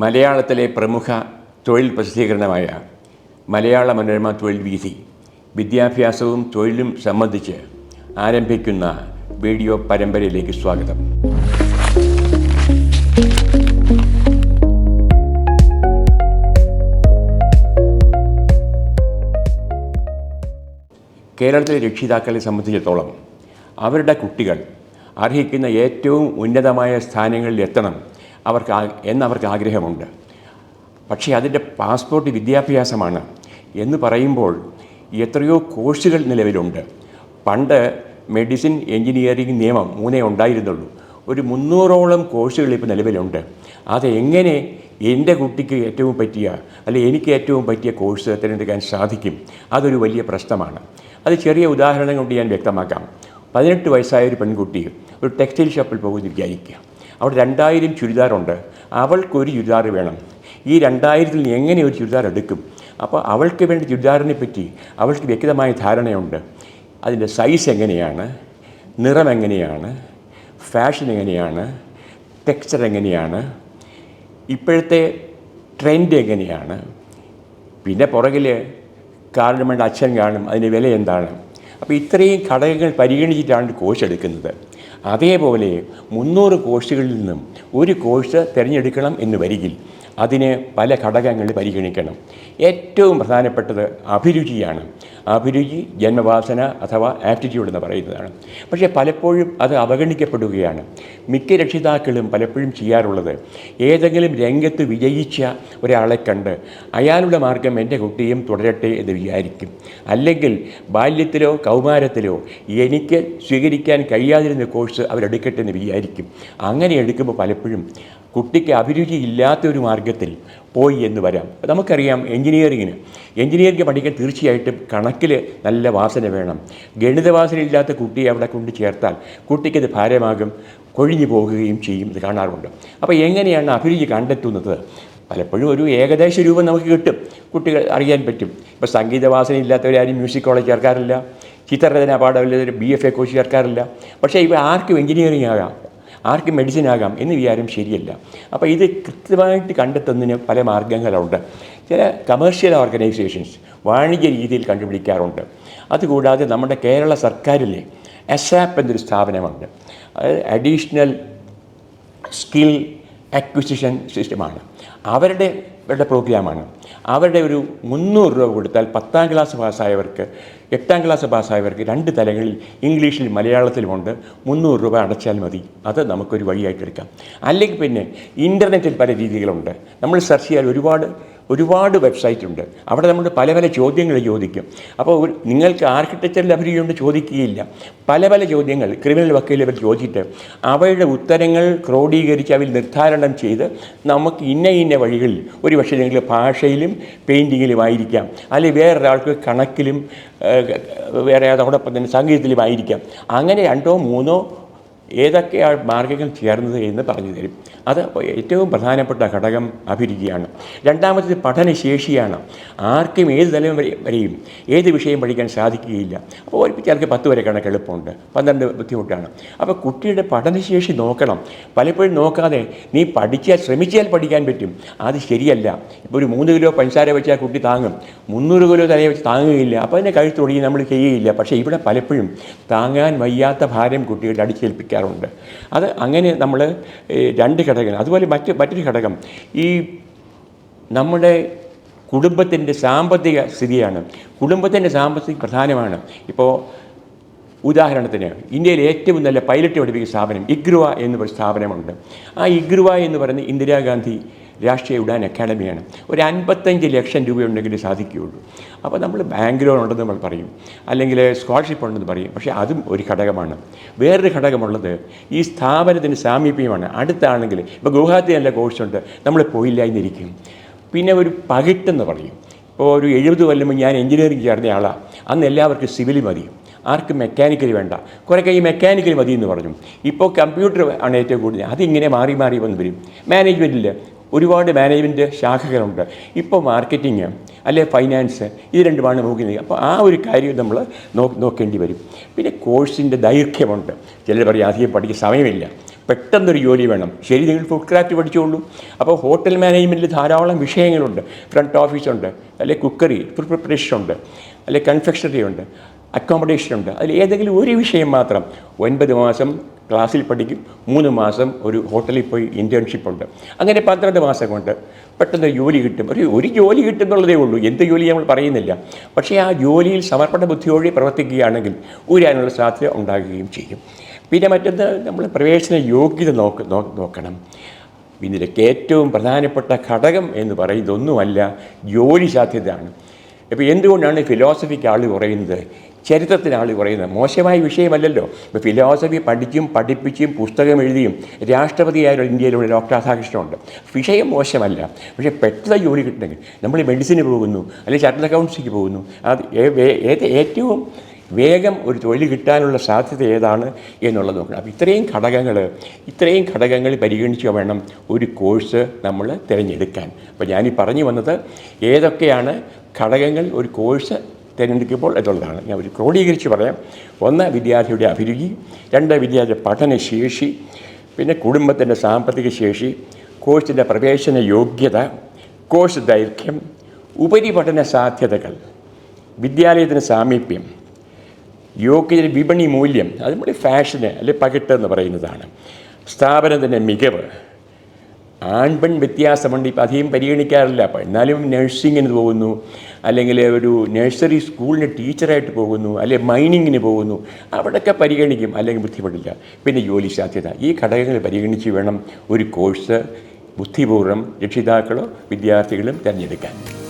മലയാളത്തിലെ പ്രമുഖ തൊഴിൽ പ്രസിദ്ധീകരണമായ മലയാള മനോരമ തൊഴിൽ വീതി വിദ്യാഭ്യാസവും തൊഴിലും സംബന്ധിച്ച് ആരംഭിക്കുന്ന വീഡിയോ പരമ്പരയിലേക്ക് സ്വാഗതം. കേരളത്തിലെ രക്ഷിതാക്കളെ സംബന്ധിച്ചിടത്തോളം അവരുടെ കുട്ടികൾ അർഹിക്കുന്ന ഏറ്റവും ഉന്നതമായ സ്ഥാനങ്ങളിൽ എത്തണം അവർക്ക് എന്നവർക്ക് ആഗ്രഹമുണ്ട്. പക്ഷേ അതിന്റെ പാസ്പോർട്ട് വിദ്യാഭ്യാസമാണ് എന്ന് പറയുമ്പോൾ എത്രയോ കോഴ്സുകൾ നിലവിലുണ്ട്. പണ്ട് മെഡിസിൻ എഞ്ചിനീയറിംഗ് നിയമം മൂന്നേ ഉണ്ടായിരുന്നുള്ളൂ. ഒരു മുന്നൂറോളം കോഴ്സുകൾ ഇപ്പോൾ നിലവിലുണ്ട്. അതെങ്ങനെ എന്റെ കുട്ടിക്ക് ഏറ്റവും പറ്റിയ അല്ലെ എനിക്ക് ഏറ്റവും പറ്റിയ കോഴ്സ് തിരഞ്ഞെടുക്കാൻ സാധിക്കും? അതൊരു വലിയ പ്രശ്നമാണ്. അത് ചെറിയ ഉദാഹരണം കൊണ്ട് ഞാൻ വ്യക്തമാക്കാം. പതിനെട്ട് വയസ്സായ ഒരു പെൺകുട്ടി ഒരു ടെക്സ്റ്റൈൽ ഷോപ്പിൽ പോകുമെന്ന് വിചാരിക്കുക. അവിടെ രണ്ടായിരം ചുരിദാറുണ്ട്. അവൾക്കൊരു ചുരിദാർ വേണം. ഈ രണ്ടായിരത്തിൽ നിന്ന് എങ്ങനെ ഒരു ചുരിദാർ എടുക്കും? അപ്പോൾ അവൾക്ക് വേണ്ട ചുരിദാറിനെ പറ്റി അവൾക്ക് വ്യക്തമായ ധാരണയുണ്ട്. അതിന്റെ സൈസ് എങ്ങനെയാണ്? നിറം എങ്ങനെയാണ്? ഫാഷൻ എങ്ങനെയാണ്? ടെക്സ്ചർ എങ്ങനെയാണ്? ഇപ്പോഴത്തെ ട്രെൻഡ് എങ്ങനെയാണ്? പിന്നെ പുറകിൽ കാറിന് വേണ്ട അച്ഛൻ കാണും അതിന്റെ വില എന്താണ്? അപ്പോൾ ഇത്രയും ഘടകങ്ങൾ പരിഗണിച്ചിട്ടാണ് കോഴ്സ് എടുക്കുന്നത്. അതേപോലെ മുന്നൂറ് കോഴ്സുകളിൽ നിന്നും ഒരു കോഴ്സ് തിരഞ്ഞെടുക്കണം എന്ന് വരികിൽ അതിന് പല ഘടകങ്ങൾ പരിഗണിക്കണം. ഏറ്റവും പ്രധാനപ്പെട്ടത് അഭിരുചിയാണ്. അഭിരുചി ജന്മവാസന അഥവാ ആപ്റ്റിറ്റ്യൂഡ് എന്ന് പറയുന്നതാണ്. പക്ഷേ പലപ്പോഴും അത് അവഗണിക്കപ്പെടുകയാണ്. മിക്ക രക്ഷിതാക്കളും പലപ്പോഴും ചെയ്യാറുള്ളത് ഏതെങ്കിലും രംഗത്ത് വിജയിച്ച ഒരാളെ കണ്ട് അയാളുടെ മാർഗം എന്റെ കുട്ടിയും തുടരട്ടെ എന്ന് വിചാരിക്കും. അല്ലെങ്കിൽ ബാല്യത്തിലോ കൗമാരത്തിലോ എനിക്ക് സ്വീകരിക്കാൻ കഴിയാതിരുന്ന കോഴ്സ് അവരെടുക്കട്ടെ എന്ന് വിചാരിക്കും. അങ്ങനെ എടുക്കുമ്പോൾ പലപ്പോഴും കുട്ടിക്ക് അഭിരുചി ഇല്ലാത്ത ഒരു മാർഗത്തിൽ പോയി എന്ന് വരാം. നമുക്കറിയാം എഞ്ചിനീയറിങ്ങിന് എഞ്ചിനീയറിംഗ് പഠിക്കാൻ തീർച്ചയായിട്ടും കണക്കിൽ നല്ല വാസന വേണം. ഗണിത വാസന ഇല്ലാത്ത കുട്ടിയെ അവിടെ കൊണ്ട് ചേർത്താൽ കുട്ടിക്കത് ഭാരമാകും കൊഴിഞ്ഞു പോകുകയും ചെയ്യും ഇത് കാണാറുണ്ട്. അപ്പോൾ എങ്ങനെയാണ് അഭിരുചി കണ്ടെത്തുന്നത്? പലപ്പോഴും ഒരു ഏകദേശ രൂപം നമുക്ക് കിട്ടും. കുട്ടികൾ അറിയാൻ പറ്റും. ഇപ്പോൾ സംഗീതവാസന ഇല്ലാത്തവരാരും മ്യൂസിക് കോളേജ് ചേർക്കാറില്ല. ചിത്രരചന പാഠമില്ലാത്തവർ ബി എഫ് എ കോഴ്സ് ചേർക്കാറില്ല. പക്ഷേ ഇവ ആർക്കും എഞ്ചിനീയറിംഗ് ആകാം. ആർക്കും മെഡിസിൻ ആകാം എന്ന് വിചാരം ശരിയല്ല. അപ്പോൾ ഇത് കൃത്യമായിട്ട് കണ്ടെത്തുന്നതിന് പല മാർഗങ്ങളുണ്ട്. ചില കമേഴ്ഷ്യൽ ഓർഗനൈസേഷൻസ് വാണിജ്യ രീതിയിൽ കണ്ടുപിടിക്കാറുണ്ട്. അതുകൂടാതെ നമ്മുടെ കേരള സർക്കാരിലെ എസാപ്പ് എന്നൊരു സ്ഥാപനമുണ്ട്. അത് അഡീഷണൽ സ്കിൽ അക്വിസിഷൻ സിസ്റ്റമാണ് അവരുടെ അവരുടെ പ്രോഗ്രാമാണ്. അവരുടെ ഒരു മുന്നൂറ് രൂപ കൊടുത്താൽ പത്താം ക്ലാസ് പാസ്സായവർക്ക് എട്ടാം ക്ലാസ് പാസ്സായവർക്ക് രണ്ട് തലങ്ങളിൽ ഇംഗ്ലീഷിൽ മലയാളത്തിലുമുണ്ട് മുന്നൂറ് രൂപ അടച്ചാൽ മതി. അത് നമുക്കൊരു വഴിയായിട്ട് എടുക്കാം. അല്ലെങ്കിൽ പിന്നെ ഇന്റർനെറ്റിൽ പല രീതികളുണ്ട്. നമ്മൾ സെർച്ച് ചെയ്യാൻ ഒരുപാട് ഒരുപാട് വെബ്സൈറ്റ് ഉണ്ട്. അവിടെ നമ്മൾ പല പല ചോദ്യങ്ങൾ ചോദിക്കും. അപ്പോൾ നിങ്ങൾക്ക് നിങ്ങൾക്ക് ലഭ്യത കൊണ്ട് ചോദിക്കുകയില്ല. പല പല ചോദ്യങ്ങൾ ക്രിമിനൽ വക്കീൽ അവർ ചോദിച്ചിട്ട് അവയുടെ ഉത്തരങ്ങൾ ക്രോഡീകരിച്ച് അവയിൽ നിർദ്ധാരണം ചെയ്ത് നമുക്ക് ഇന്ന ഇന്ന വഴികളിൽ ഒരു പക്ഷേ നിങ്ങൾ ഭാഷയിലും പെയിന്റിങ്ങിലും ആയിരിക്കാം. അല്ലെങ്കിൽ വേറൊരാൾക്ക് കണക്കിലും വേറെ അതോടൊപ്പം തന്നെ സംഗീതത്തിലും ആയിരിക്കാം. അങ്ങനെ രണ്ടോ മൂന്നോ ഏതൊക്കെയാണ് മാർഗങ്ങൾ ചേർന്നത് എന്ന് പറഞ്ഞു തരും. അത് ഏറ്റവും പ്രധാനപ്പെട്ട ഘടകം അഭിരുചിയാണ്. രണ്ടാമത്തേത് പഠനശേഷിയാണ്. ആർക്കും ഏത് തലം വരെ വരെയും ഏത് വിഷയം പഠിക്കാൻ സാധിക്കുകയില്ല. അപ്പോൾ ഒരു ചിലർക്ക് പത്ത് വരെ കണക്ക് എളുപ്പമുണ്ട്. പന്ത്രണ്ട് ബുദ്ധിമുട്ടാണ്. അപ്പോൾ കുട്ടിയുടെ പഠനശേഷി നോക്കണം. പലപ്പോഴും നോക്കാതെ നീ പഠിച്ചാൽ ശ്രമിച്ചാൽ പഠിക്കാൻ പറ്റും. അത് ശരിയല്ല. ഇപ്പോൾ ഒരു മൂന്ന് കിലോ പഞ്ചസാര വെച്ചാൽ കുട്ടി താങ്ങും. മുന്നൂറ് കിലോ തലയെ വെച്ച് താങ്ങുകയില്ല. അപ്പോൾ അതിനെ കഴുത്തൊടുങ്ങി നമ്മൾ ചെയ്യുകയില്ല. പക്ഷേ ഇവിടെ പലപ്പോഴും താങ്ങാൻ വയ്യാത്ത ഭാരം കുട്ടികളുടെ അടിച്ചേൽപ്പിക്കാറുണ്ട് അത് അങ്ങനെ നമ്മൾ രണ്ട് ഘടകങ്ങൾ അതുപോലെ മറ്റ് മറ്റൊരു ഘടകം ഈ നമ്മുടെ കുടുംബത്തിന്റെ സാമ്പത്തിക സ്ഥിതിയാണ്. കുടുംബത്തിന്റെ സാമ്പത്തിക പ്രധാനമാണ്. ഇപ്പോൾ ഉദാഹരണത്തിന് ഇന്ത്യയിലെ ഏറ്റവും നല്ല പൈലറ്റ് പഠിപ്പിക്കുന്ന സ്ഥാപനം ഇഗ്രുവ എന്നൊരു സ്ഥാപനമുണ്ട്. ആ ഇഗ്രുവ എന്ന് പറയുന്ന ഇന്ദിരാഗാന്ധി രാഷ്ട്രീയ ഉഡാൻ അക്കാഡമിയാണ്. ഒരു അൻപത്തഞ്ച് ലക്ഷം രൂപയുണ്ടെങ്കിൽ സാധിക്കുകയുള്ളൂ. അപ്പോൾ നമ്മൾ ബാങ്ക് ലോൺ ഉണ്ടെന്ന് നമ്മൾ പറയും. അല്ലെങ്കിൽ സ്കോളർഷിപ്പ് ഉണ്ടെന്ന് പറയും. പക്ഷേ അതും ഒരു ഘടകമാണ്. വേറൊരു ഘടകമുള്ളത് ഈ സ്ഥാപനത്തിന് സാമീപ്യമാണ്. അടുത്താണെങ്കിൽ ഇപ്പോൾ ഗുവാഹത്തി നല്ല കോഴ്സുണ്ട് നമ്മൾ പോയില്ല എന്നിരിക്കും. പിന്നെ ഒരു പകിട്ടെന്ന് പറയും. ഇപ്പോൾ ഒരു എഴുപത് കൊല്ലം ഞാൻ എഞ്ചിനീയറിംഗ് ചേർന്ന ആളാണ് അന്ന് എല്ലാവർക്കും സിവിൽ മതി. ആർക്ക് മെക്കാനിക്കൽ വേണ്ട. കുറേ കൈ മെക്കാനിക്കൽ മതി എന്ന് പറഞ്ഞു. ഇപ്പോൾ കമ്പ്യൂട്ടർ ആണ് ഏറ്റവും കൂടുതൽ. അതിങ്ങനെ മാറി മാറി വന്ന് വരും. മാനേജ്മെന്റിൽ ഒരുപാട് മാനേജ്മെന്റ് ശാഖകളുണ്ട്. ഇപ്പോൾ മാർക്കറ്റിങ് അല്ലെ ഫൈനാൻസ് ഇത് രണ്ടുമാണ് നോക്കുന്നത്. അപ്പോൾ ആ ഒരു കാര്യം നമ്മൾ നോക്കേണ്ടി വരും. പിന്നെ കോഴ്സിന്റെ ദൈർഘ്യമുണ്ട്. ചിലർ പറയും അധികം പഠിക്കാൻ സമയമില്ല. പെട്ടെന്നൊരു ജോലി വേണം. ശരി നിങ്ങൾ ഫുഡ് ക്രാഫ്റ്റ് പഠിച്ചോളൂ. അപ്പോൾ ഹോട്ടൽ മാനേജ്മെന്റിൽ ധാരാളം വിഷയങ്ങളുണ്ട്. ഫ്രണ്ട് ഓഫീസുണ്ട് അല്ലെ കുക്കറി ഫുഡ് പ്രിപ്പറേഷൻ ഉണ്ട് അല്ലെ കൺഫെക്ഷണറി ഉണ്ട് അക്കോമഡേഷൻ ഉണ്ട്. അതിൽ ഏതെങ്കിലും ഒരു വിഷയം മാത്രം ഒൻപത് മാസം ക്ലാസ്സിൽ പഠിക്കും. മൂന്ന് മാസം ഒരു ഹോട്ടലിൽ പോയി ഇന്റേൺഷിപ്പ് ഉണ്ട്. അങ്ങനെ പന്ത്രണ്ട് മാസം കൊണ്ട് പെട്ടെന്ന് ജോലി കിട്ടും. ഒരു ഒരു ജോലി കിട്ടുന്നുള്ളതേ ഉള്ളൂ. എന്ത് ജോലി നമ്മൾ പറയുന്നില്ല. പക്ഷേ ആ ജോലിയിൽ സമർപ്പണ ബുദ്ധിയോടെ പ്രവർത്തിക്കുകയാണെങ്കിൽ ഊരാനുള്ള സാധ്യത ഉണ്ടാകുകയും ചെയ്യും. പിന്നെ മറ്റൊന്ന് നമ്മൾ പ്രവേശന യോഗ്യത നോക്ക് നോക്കണം. ഇതിലേക്ക് ഏറ്റവും പ്രധാനപ്പെട്ട ഘടകം എന്ന് പറയുന്നതൊന്നുമല്ല ജോലി സാധ്യതയാണ്. ഇപ്പോൾ എന്തുകൊണ്ടാണ് ഫിലോസഫിക്ക് ആൾ കുറയുന്നത്? ചരിത്രത്തിന് പറയുന്നത്. മോശമായ വിഷയമല്ലല്ലോ. ഇപ്പോൾ ഫിലോസഫി പഠിച്ചും പഠിപ്പിച്ചും പുസ്തകം എഴുതിയും രാഷ്ട്രപതിയായ ഇന്ത്യയിലുള്ള ഡോക്ടർ രാധാകൃഷ്ണനുണ്ട് വിഷയം മോശമല്ല. പക്ഷേ പെട്ടെന്ന് ജോലി കിട്ടണമെങ്കിൽ നമ്മൾ മെഡിസിന് പോകുന്നു അല്ലെങ്കിൽ ചാർട്ടേഡ് അക്കൗണ്ട്സിക്ക് പോകുന്നു. അത് ഏറ്റവും വേഗം ഒരു തൊഴിൽ കിട്ടാനുള്ള സാധ്യത ഏതാണ് എന്നുള്ളത് നോക്കണം. അപ്പോൾ ഇത്രയും ഘടകങ്ങൾ ഇത്രയും ഘടകങ്ങൾ പരിഗണിച്ച് വേണം ഒരു കോഴ്സ് നമ്മൾ തിരഞ്ഞെടുക്കാൻ. അപ്പോൾ ഞാനീ പറഞ്ഞു വന്നത് ഏതൊക്കെയാണ് ഘടകങ്ങൾ ഒരു കോഴ്സ് തിരഞ്ഞെടുക്കുമ്പോൾ എന്നുള്ളതാണ് ഞാൻ ഒരു ക്രോഡീകരിച്ച് പറയാം. ഒന്ന് വിദ്യാർത്ഥിയുടെ അഭിരുചി. രണ്ട് വിദ്യാർത്ഥിയുടെ പഠനശേഷി പിന്നെ കുടുംബത്തിന്റെ സാമ്പത്തിക ശേഷി. കോഴ്സിന്റെ പ്രവേശന യോഗ്യത. കോഴ്സ് ദൈർഘ്യം. ഉപരിപഠന സാധ്യതകൾ. വിദ്യാലയത്തിന് സാമീപ്യം. യോഗ്യതയുടെ വിപണി മൂല്യം. അത് നമ്മുടെ ഫാഷന് അല്ലെങ്കിൽ പകിട്ട് എന്ന് പറയുന്നതാണ്. സ്ഥാപനത്തിന്റെ മികവ്. ആൺപെൺ വ്യത്യാസമുണ്ട്. ഇപ്പം അധികം പരിഗണിക്കാറില്ല. അപ്പം എന്നാലും നഴ്സിങ്ങിന് പോകുന്നു. അല്ലെങ്കിൽ ഒരു നഴ്സറി സ്കൂളിന് ടീച്ചറായിട്ട് പോകുന്നു. അല്ലെങ്കിൽ മൈനിങ്ങിന് പോകുന്നു. അവിടെയൊക്കെ പരിഗണിക്കും. അല്ലെങ്കിൽ ബുദ്ധിമുട്ടില്ല. പിന്നെ ജോലി സാധ്യത. ഈ ഘടകങ്ങൾ പരിഗണിച്ച് വേണം ഒരു കോഴ്സ് ബുദ്ധിപൂർവം രക്ഷിതാക്കളോ വിദ്യാർത്ഥികളും തിരഞ്ഞെടുക്കാൻ.